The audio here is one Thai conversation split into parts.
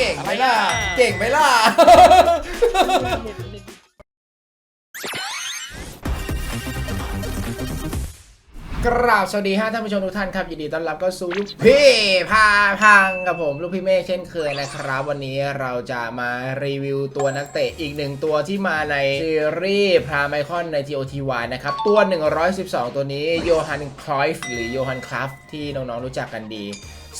เก่งไหมล่ะ เก่งไหมล่ะ กราบสวัสดีฮะท่านผู้ชมทุกท่านครับยินดีต้อนรับเข้าสู่ลูกพี่พาพังกับผมลูกพี่เมฆเช่นเคยนะครับ วันนี้เราจะมารีวิวตัวนักเตะอีกหนึ่งตัวที่มาในซีรีส์พาไมคอนใน TOTY นะครับ ตัว 112 ตัวนี้โยฮันคลอยฟ์หรือโยฮันคลัฟที่น้องๆรู้จักกันดี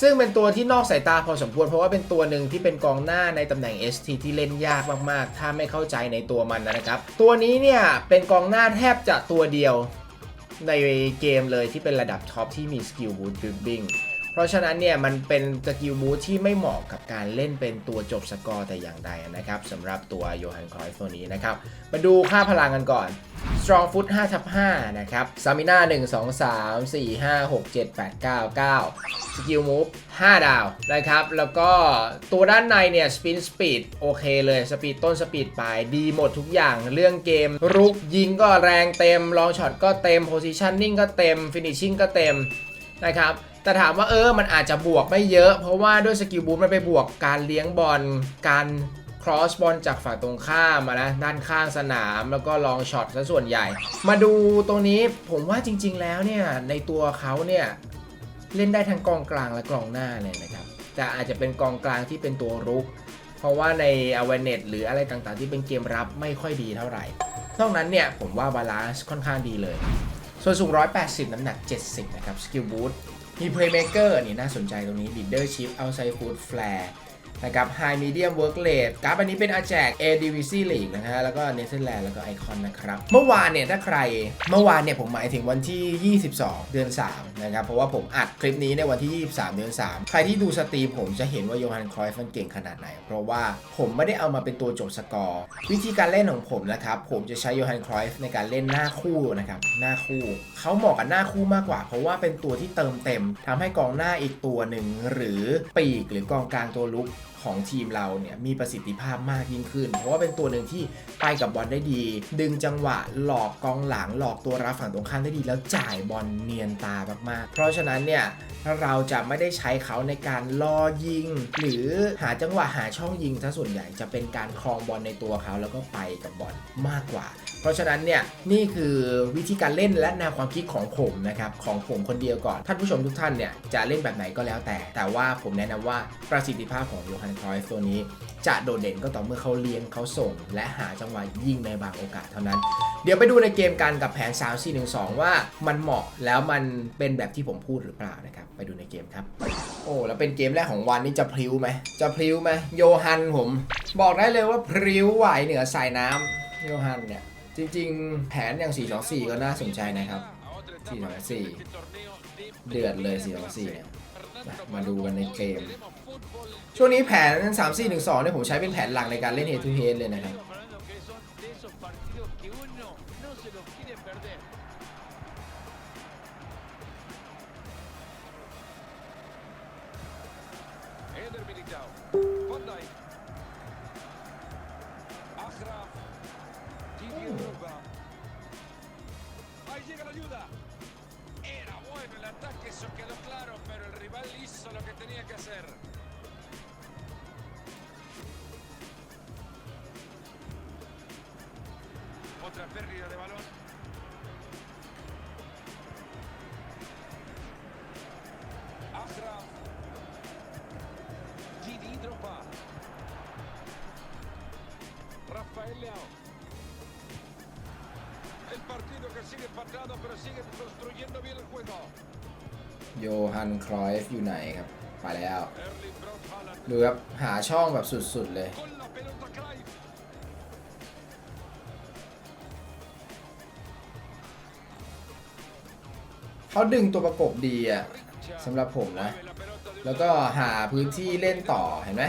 ซึ่งเป็นตัวที่นอกสายตาพอสมควรเพราะว่าเป็นตัวหนึ่งที่เป็นกองหน้าในตำแหน่ง ST ที่เล่นยากมากๆ ถ้าไม่เข้าใจในตัวมันนะครับ ตัวนี้เนี่ยเป็นกองหน้าแทบจะตัวเดียว ในเกมเลยที่เป็นระดับท็อปที่มีสกิลบูทดริบบิ้ง เพราะฉะนั้นเนี่ยมันเป็นสกิลบูทที่ไม่เหมาะกับการเล่นเป็นตัวจบสกอร์แต่อย่างใดนะครับสำหรับตัวโยฮันครอยฟ์ตัวนี้นะครับ มาดูค่าพลังกันก่อน Strong Foot 5ทับ5นะครับ Stamina 1 2 3 4 5 6 7 8 9 9 Skill Move 5 ดาวนะครับ แล้วก็ตัวด้านในเนี่ย Spin Speed โอเคเลย สปีดต้นสปีดปลายดีหมดทุกอย่างเรื่องเกม รุกยิงก็แรงเต็ม ลองช็อตก็เต็ม Positioning ก็เต็ม Finishing ก็เต็มนะครับ แต่ถามว่าเออมันอาจจะบวกไม่เยอะ เพราะว่าด้วยสกิลบูทมันไปบวกการเลี้ยงบอลการครอสบอลจากฝั่งตรงข้ามมานะด้านข้างสนามแล้วก็ลองช็อตซะส่วนใหญ่ มาดูตรงนี้ผมว่าจริง ๆ แล้วเนี่ยในตัวเขาเนี่ยเล่นได้ทั้งกองกลางและกองหน้าเลยนะครับแต่อาจจะเป็นกองกลางที่เป็นตัวรุก เพราะว่าใน a w a r e n e s หรืออะไรต่างๆ ที่เป็นเกมรับไม่ค่อยดีเท่าไหร่นอกนั้นเนี่ยผมว่าบาลานซ์ค่อนข้างดีเลย ส่วนสูง 180 น้ำหนัก 70 นะครับสกิลบูท มี Playmaker นี่น่าสนใจตรงนี้ Leadership Outside Foot Flare นะครับ High Medium Work Rate กราฟอันนี้เป็นอาแจก ADVC League นะฮะแล้วก็เนเธอร์แลนด์แล้วก็ไอคอนนะครับ เมื่อวานเนี่ยถ้าใครเมื่อวานเนี่ยผมหมายถึงวันที่ 22 เดือน 3 นะครับ เพราะว่าผมอัดคลิปนี้ในวันที่ 23 เดือน 3 ใครที่ดูสตรีมผมจะเห็นว่าโยฮันครอยฟ์มันเก่งขนาดไหน เพราะว่าผมไม่ได้เอามาเป็นตัวจบสกอร์ วิธีการเล่นของผมนะครับผมจะใช้โยฮันครอยฟในการเล่นหน้าคู่นะครับหน้าคู่เขาเหมาะกับหน้าคู่มากกว่า เพราะว่าเป็นตัวที่เติมเต็มทำให้กองหน้าอีกตัวหนึ่งหรือปีกหรือกองกลางตัวลุก ของทีมเราเนี่ยมีประสิทธิภาพมากยิ่งขึ้น เพราะว่าเป็นตัวหนึ่งที่ไปกับบอลได้ดี ดึงจังหวะหลอกกองหลังหลอกตัวรับฝั่งตรงข้ามได้ดี แล้วจ่ายบอลเนียนตามากๆ เพราะฉะนั้นเนี่ยเราจะไม่ได้ใช้เขาในการล่อยิง หรือหาจังหวะหาช่องยิงซะส่วนใหญ่จะเป็นการครองบอลในตัวเขาแล้วก็ไปกับบอลมากกว่า เพราะฉะนั้นเนี่ยนี่คือวิธีการเล่นและแนวความคิดของผมนะครับของผมคนเดียวก่อน ท่านผู้ชมทุกท่านเนี่ยจะเล่นแบบไหนก็แล้วแต่ แต่ว่าผมแนะนำว่าประสิทธิภาพของโยฮันครอยฟ์ตัวนี้ จะโดดเด่นก็ต่อเมื่อเขาเลี้ยงเขาส่ง และหาจังหวะยิงในบางโอกาสเท่านั้น เดี๋ยวไปดูในเกมกันกับแผน 3 4 1 2 ว่ามันเหมาะแล้วมันเป็นแบบที่ผมพูดหรือเปล่านะครับไปดูในเกมครับ โอ้แล้วเป็นเกมแรกของวันนี้จะพริ้วไหมจะพริ้วไหมโยฮันผม บอกได้เลยว่าพริ้วไหวเหนือสายน้ำโยฮันเนี่ย จริงๆ แผนอย่าง4 2 4 ก็น่าสนใจนะครับ 4 2 4 เดือดเลย 4 2 4 เนี่ย มาดูกันในเกม ช่วงนี้แผน 3 4 1 2 เนี่ยผมใช้เป็นแผนหลักในการเล่น head to head เลยนะครับ Eder Militao. Van Dijk. Llega la ayuda. Era bueno el ataque, eso quedó claro, pero el rival hizo lo que tenía que hacer. Otra pérdida de balón. โยฮันครอยฟ์อยู่ไหนครับไปแล้วดูครับหาช่องแบบสุดๆเลย เขาดึงตัวประกบดีอะสำหรับผมนะ แล้วก็หาพื้นที่เล่นต่อเห็นไหม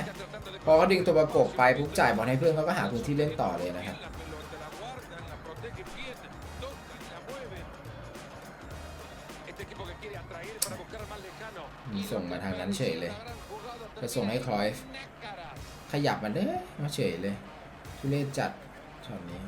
พอเขาดึงตัวประกบไปปุ๊บจ่ายบอลให้เพื่อนเขาก็หาพื้นที่เล่นต่อเลยนะครับ มีส่งมาทางนั้นเฉยเลยก็ส่งให้คลอยฟ์ขยับมันเด้อมาเฉยเลยทุเรศจัดช็อตนี้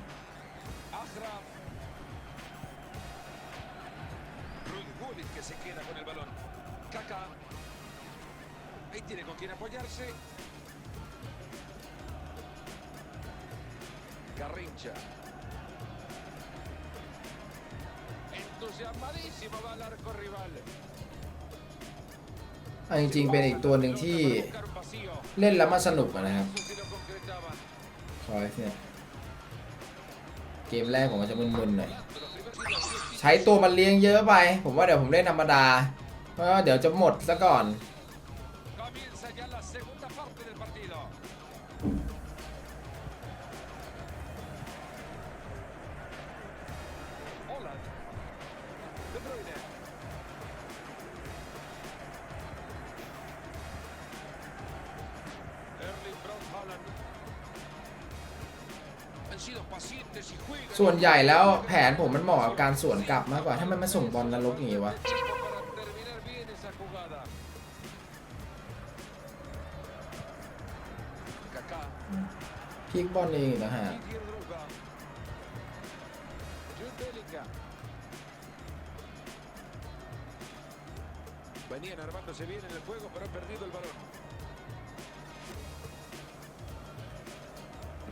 Garrincha Entusiasmadísimo va al arco rival. เอาจริงๆ เป็นอีกตัวหนึ่งที่ Buscar un vacío. เล่นแล้วมันสนุกอะนะครับ Eso sí lo concretaba. คอยเนี่ยเกมแรกผมก็จะมึนๆหน่อย Los primeros minutos, ใช้ตัวมันเลี้ยงเยอะไป ผมว่าเดี๋ยวผมเล่นธรรมดา เพราะว่าเดี๋ยวจะหมดซะก่อน ส่วนใหญ่แล้วแผนผมมันเหมาะกับการสวนกลับมากกว่าถ้ามันมาส่งบอลนรกอย่างนี้วะพลิกบอลเองนะฮะ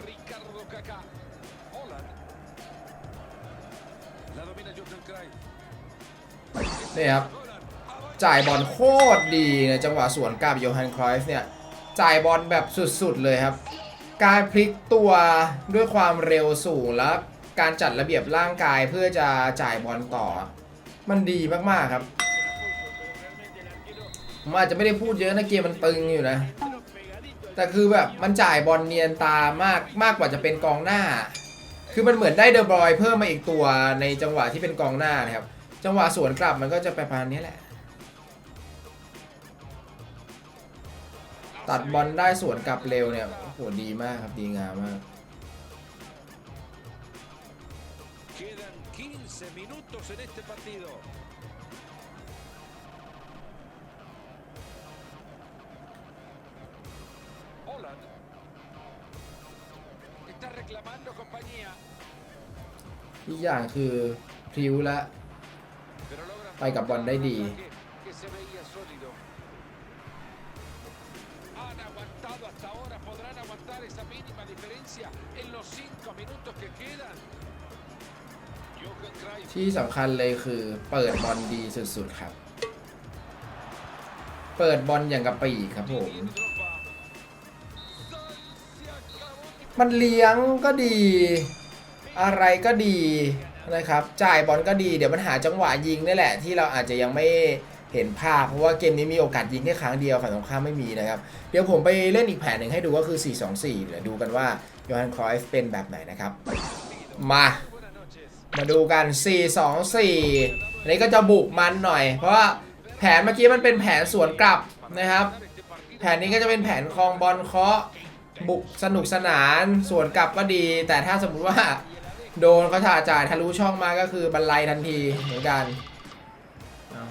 ริคาร์โดคาคา นี่ครับ จ่ายบอลโคตรดีในจังหวะสวนกลับโยฮันครอยฟ์เนี่ย จ่ายบอลแบบสุดๆเลยครับ การพลิกตัวด้วยความเร็วสูงและการจัดระเบียบร่างกายเพื่อจะจ่ายบอลต่อ มันดีมากๆครับผมอาจจะไม่ได้พูดเยอะนะเกมมันตึงอยู่นะ แต่คือแบบมันจ่ายบอลเนียนตามากมากกว่าจะเป็นกองหน้า คือมันเหมือนได้เดอะบรอยเพิ่มมาอีกตัวในจังหวะที่เป็นกองหน้านะครับ จังหวะสวนกลับมันก็จะไปประมาณนี้แหละ ตัดบอลได้สวนกลับเร็วเนี่ยโอ้โหดีมากครับดีงามมาก ทุกอย่างคือพริ้วและ ไปกับบอลได้ดีที่สำคัญเลยคือเปิดบอลดีสุดๆครับ เปิดบอลอย่างกับปีครับผม มันเลี้ยงก็ดี อะไรก็ดีนะครับจ่ายบอลก็ดีเดี๋ยวมันหาจังหวะยิงนี่แหละ ที่เราอาจจะยังไม่เห็นภาพเพราะว่าเกมนี้มีโอกาสยิงแค่ครั้งเดียวฝั่งตรงข้ามไม่มีนะครับ เดี๋ยวผมไปเล่นอีกแผนหนึ่งให้ดูก็คือ 4-2-4 เดี๋ยวดูกันว่าโยฮันครอยฟ์เป็นแบบไหนนะครับ มา มาดูกัน 4-2-4 อันนี้ก็จะบุกมันหน่อย เพราะว่าแผนเมื่อกี้มันเป็นแผนสวนกลับนะครับ แผนนี้ก็จะเป็นแผนคลองบอลเคาะบุกสนุกสนานสวนกลับก็ดี แต่ถ้าสมมุติว่า โดนเขาถ่าจ่ายทะลุช่องมาก็คือบรรลัยทันทีเหมือนกันเอา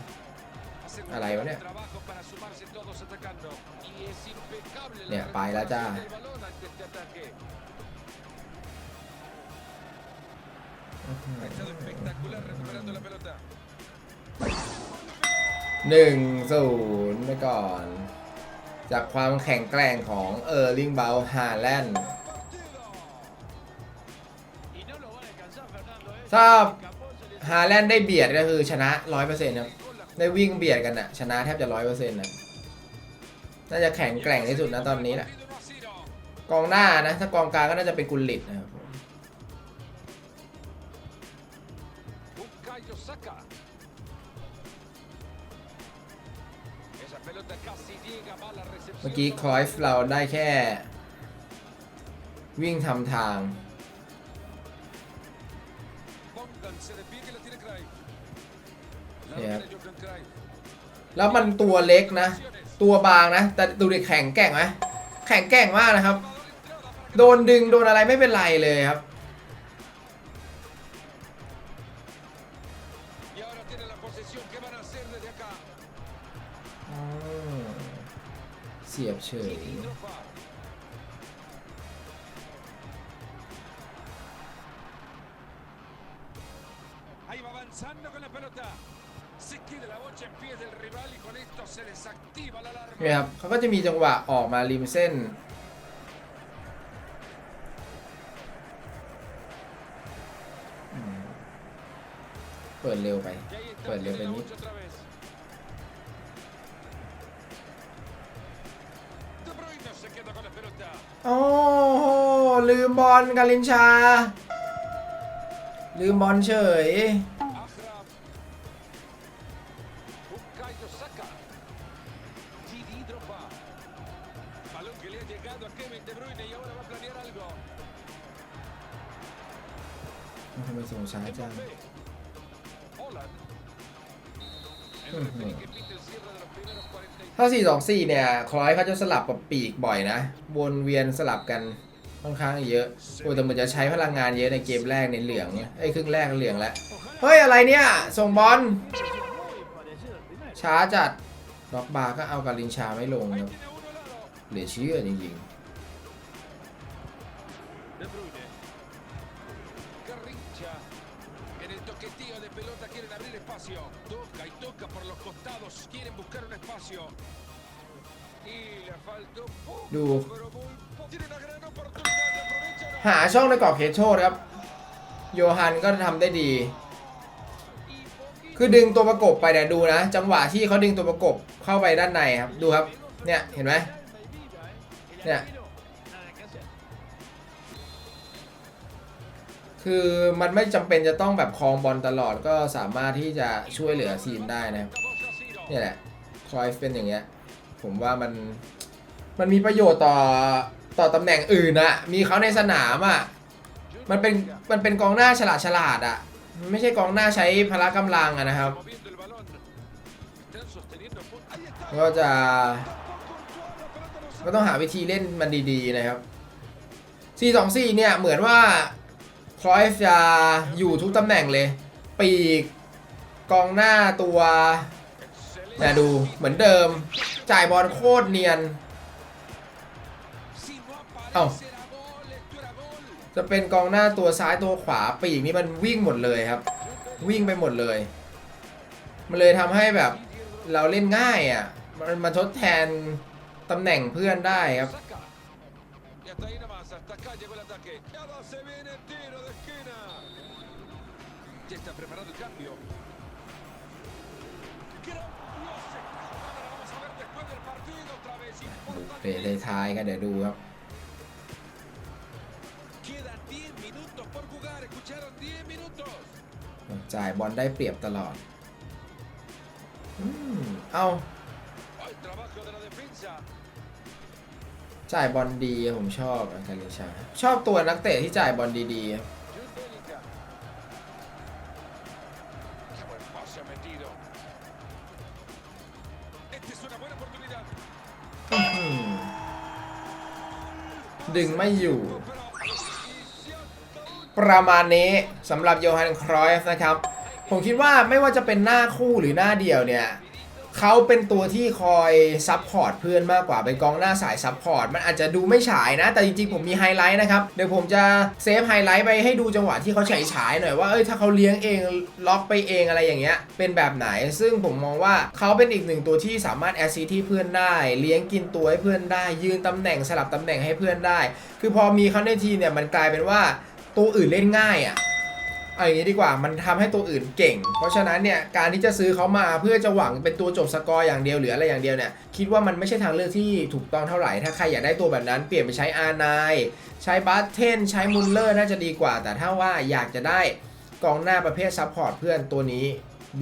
Hacen un Alay, buen ¿vale? trabajo para sumarse todos atacando. Y es impecable la Mira, baila ya. recuperación del balón ante este ataque. Ha estado espectacular recuperando la pelota. หนึ่งศูนย์ไปก่อน จากความแข็งแกร่งของเออร์ลิงเบลฮาแลนด์ ถ้าฮาแลนด์ได้เบียดก็คือชนะร้อยเปอร์เซ็นต์ครับได้วิ่งเบียดกันอะชนะแทบจะร้อยเปอร์เซ็นต์นะน่าจะแข็งแกร่งที่สุดนะตอนนี้แหละกองหน้านะ ถ้ากองกลางก็น่าจะเป็นกุลลิตนะครับเมื่อกี้ครอยฟ์เราได้แค่ วิ่งทำทาง domina Johan Cruyff. แล้วมันตัวเล็กนะ ตัวบางนะ แต่ดูดิแข็งแกร่งไหมแข็งแกร่งมากนะครับ โดนดึงโดนอะไรไม่เป็นไรเลยครับ Y ahora tiene la posesión. ¿Qué van a hacer desde acá? อ๋อเสียบเฉย เนี่ยครับเขาก็จะมีจังหวะออกมาริมเส้น เปิดเร็วไป เปิดเร็วไปนิดโอ้โหลืมบอลกาลินชา ลืมบอลเฉย 40ถ้า4 2 4เนี่ย คล้อยเขาจะสลับกับปีกบ่อยนะ วนเวียนสลับกันค่อนข้างเยอะโอ้แต่เหมือนจะใช้พลังงานเยอะในเกมแรกในเหลืองไอ้ยครึ่งแรกเหลืองแล้ว เฮ้ย อะไรเนี่ย ส่งบอล ช้าจัดล็อกบาร์ก็เอากาลินชาไม่ลงครับเหลือเชื่อจริงๆ Quieren buscar un espacio. Y le faltó poco. Du. Pero muy poco. Tiene una gran oportunidad. ¿La aprovecha o no? ๆหาช่องในกรอบเขตโทษครับ โยฮันก็ทำได้ดี Y poquito. คือดึงตัวประกบไปเนี่ยดูนะ จังหวะที่เขาดึงตัวประกบเข้าไปด้านในครับ ดูครับ เนี่ยเห็นไหมเนี่ย คือมันไม่จำเป็นจะต้องแบบครองบอลตลอดก็สามารถที่จะช่วยเหลือทีมได้นะครับ2 a 0. เนี่ยแหละคอยเป็นอย่างเงี้ย ผมว่ามันมันมีประโยชน์ต่อต่อตำแหน่งอื่นอะมีเขาในสนามอะมันเป็นมันเป็นกองหน้าฉลาดฉลาดอะไม่ใช่กองหน้าใช้พละกำลังอะนะครับ ก็จะก็ต้องหาวิธีเล่นมันดีๆนะครับ 4-2-4 เนี่ย เหมือนว่าคอยฟจะอยู่ทุกตำแหน่งเลย ปีกกองหน้าตัว Excelente. เนี่ดูเหมือนเดิม จ่ายบอลโคตรเนียน Si no aparece, Oh. era gol, esto era gol. จะเป็นกองหน้าตัวซ้ายตัวขวาปีกนี่มันวิ่งหมดเลยครับ วิ่งไปหมดเลย มันเลยทำให้แบบเราเล่นง่ายอะ มันมาทดแทนตำแหน่งเพื่อนได้ครับ Saca. Y hasta ahí nomás, partido otra vez. เปรย์ท้ายกันเดี๋ยวดูครับ จ่ายบอลได้เปรียบตลอดอืมเอาจ่ายบอลดีผมชอบอาการิชา ชอบตัวนักเตะที่จ่ายบอลดีๆ ดึงไม่อยู่ ประมาณนี้สำหรับโยฮันครอยฟนะครับ ผมคิดว่าไม่ว่าจะเป็นหน้าคู่หรือหน้าเดียวเนี่ย เขาเป็นตัวที่คอยซับพอร์ตเพื่อนมากกว่าเป็นกองหน้าสายซับพอร์ตมันอาจจะดูไม่ฉายนะ แต่จริงๆ ผมมีไฮไลท์นะครับเดี๋ยวผมจะเซฟไฮไลท์ไปให้ดูจังหวะที่เขาฉายฉายๆหน่อยว่าเอ้ยถ้าเขาเลี้ยงเองล็อกไปเองอะไรอย่างเงี้ยเป็นแบบไหน ซึ่งผมมองว่าเขาเป็นอีกหนึ่งตัวที่สามารถแอสซิที่เพื่อนได้ เลี้ยงกินตัวให้เพื่อนได้ ยืนตำแหน่งสลับตำแหน่งให้เพื่อนได้ คือพอมีเขาในทีเนี่ยมันกลายเป็นว่าตัวอื่นเล่นง่ายอะ เอาอย่างนี้ดีกว่ามันทำให้ตัวอื่นเก่ง เพราะฉะนั้นเนี่ยการที่จะซื้อเขามาเพื่อจะหวังเป็นตัวจบสกอร์อย่างเดียวหรืออะไรอย่างเดียวเนี่ยคิดว่ามันไม่ใช่ทางเลือกที่ถูกต้องเท่าไหร่ ถ้าใครอยากได้ตัวแบบนั้นเปลี่ยนไปใช้อาร์ไนใช้บัตเทนใช้มุลเลอร์น่าจะดีกว่า แต่ถ้าว่าอยากจะได้กองหน้าประเภทซัพพอร์ตเพื่อนตัวนี้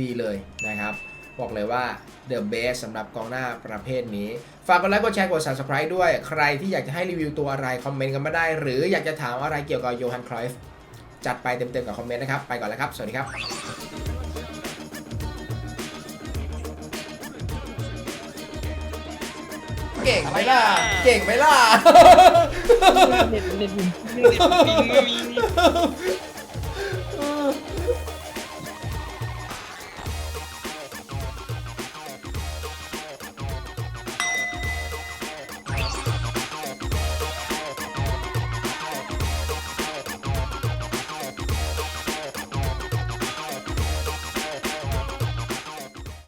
ดีเลยนะครับบอกเลยว่า The Best สำหรับกองหน้าประเภทนี้ ฝากกดไลค์กดแชร์กด Subscribe ด้วย ใครที่อยากจะให้รีวิวตัวอะไร คอมเมนต์กันมาได้ หรืออยากจะถามอะไรเกี่ยวกับโยฮันครอยฟ์ จัดไปเต็มๆกับคอมเมนต์นะครับ ไปก่อนแล้วครับ สวัสดีครับเก่งไหมล่ะ เก่งไหมล่ะเน็ตเน็ตเน็ตปิงไม่มี